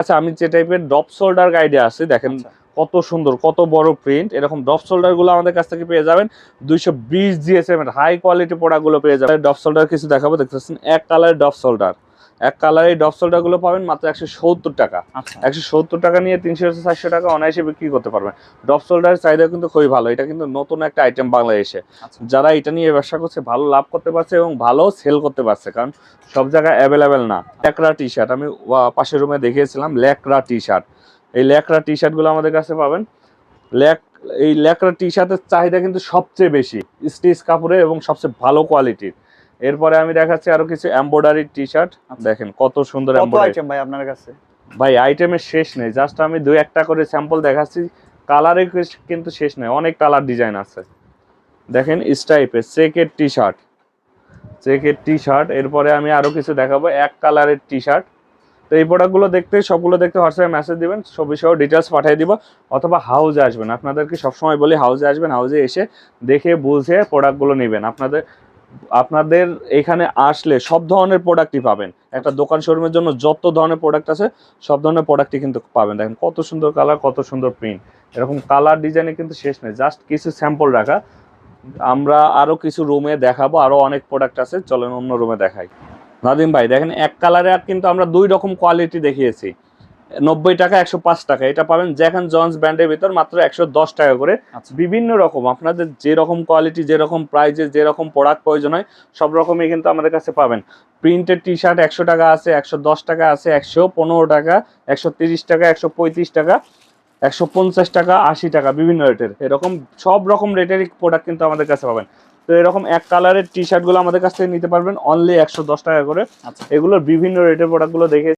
আচ্ছা আমি যে টাইপের ডপ শোল্ডার গাইডে আছে দেখেন আচ্ছা। কত সুন্দর কত বড় প্রিন্ট এরকম ডপ শোল্ডারগুলো আমাদের কাছ থেকে পেয়ে যাবেন। দুইশো বিশ জিএসএম হাই কোয়ালিটি প্রোডাক্টগুলো পেয়ে যাবেন। ডপ শোল্ডার কিছু দেখাবো দেখতেছেন এক কালারের ডপ শোল্ডার এক কালারের ডপ শোল্ডারগুলো পাবেন মাত্র একশো সত্তর টাকা। আচ্ছা। একশো সত্তর টাকা নিয়ে তিনশো চারশো টাকা অনায়াসে বিক্রি করতে পারবেন। শোল্ডারের চাহিদা কিন্তু খুবই ভালো। এটা কিন্তু নতুন একটা আইটেম বাংলাদেশে। আচ্ছা। যারা এটা নিয়ে ব্যবসা করছে ভালো লাভ করতে পারছে এবং ভালো সেল করতে পারছে। কারণ সব জায়গায় অ্যাভেলেবেল না। ল্যাকরা টি শার্ট আমি পাশের রুমে দেখিয়েছিলাম ল্যাকরা টি শার্ট এই ল্যাকরা টি শার্টগুলো আমাদের কাছে পাবেন। ল্যাক এই ল্যাকরা টি শার্টের চাহিদা কিন্তু সবচেয়ে বেশি। স্টিচ কাপড়ে এবং সবচেয়ে ভালো কোয়ালিটির এরপরে আমি দেখাচ্ছি আরও কিছু এমব্রয়ডারি টি শার্ট। দেখেন কত সুন্দর আইটেম ভাই আপনার কাছে? ভাই আইটেমের শেষ নেই। জাস্ট আমি দুই একটা করে স্যাম্পল দেখাচ্ছি। কালারে কিন্তু শেষ নেই। অনেক কালার ডিজাইন আছে। দেখেন স্টাইপের চেকের টি শার্ট চেকের টি শার্ট এরপরে আমি আরও কিছু দেখাবো। এক কালারের টি শার্ট তো এই প্রোডাক্টগুলো দেখতে সবগুলো দেখতে হোয়াটসঅ্যাপে মেসেজ দিবেন। ছবি সহ ডিটেলস পাঠিয়ে দিব। অথবা হাউজে আসবেন। আপনাদেরকে সবসময় বলি হাউজে আসবেন। হাউজে এসে দেখে বুঝে প্রোডাক্টগুলো নেবেন। আপনাদের আপনাদের এখানে আসলে সব ধরনের প্রোডাক্টই পাবেন। একটা দোকান শোরুমের জন্য যত ধরনের প্রোডাক্ট আছে, সব ধরনের প্রোডাক্টই কিন্তু পাবেন। দেখেন কত সুন্দর কালার, কত সুন্দর প্রিন্ট। এরকম কালার ডিজাইনে কিন্তু শেষ নেই, জাস্ট কিছু স্যাম্পল রাখা। আমরা আরও কিছু রুমে দেখাবো আরও অনেক প্রোডাক্ট আছে, চলেন অন্য রুমে দেখাই। নাদিম ভাই, দেখেন এক কালারে কিন্তু আমরা দুই রকম কোয়ালিটি দেখিয়েছি। নব্বই টাকা একশো পাঁচ টাকা। এটা পাবেন জ্যাকন জন্স ব্র্যান্ডের ভিতর মাত্র একশো দশ টাকা করে। আচ্ছা। বিভিন্ন রকম আপনাদের যে রকম কোয়ালিটি যে রকম প্রাইজে যে রকম প্রোডাক্ট প্রয়োজন হয় সব রকমই কিন্তু আমাদের কাছে পাবেন। প্রিন্টেড টি শার্ট একশো টাকা আছে একশো দশ টাকা আছে একশো পনেরো টাকা একশো তিরিশ টাকা একশো পঁয়ত্রিশ টাকা একশো পঞ্চাশ টাকা আশি টাকা বিভিন্ন রেটের এরকম সব রকম রেটেরই প্রোডাক্ট কিন্তু আমাদের কাছে পাবেন। তো এরকম এক কালারের টি শার্টগুলো আমাদের কাছ থেকে নিতে পারবেন অনলি একশো দশ টাকা করে। আচ্ছা। এগুলোর বিভিন্ন রেটের প্রোডাক্টগুলো দেখে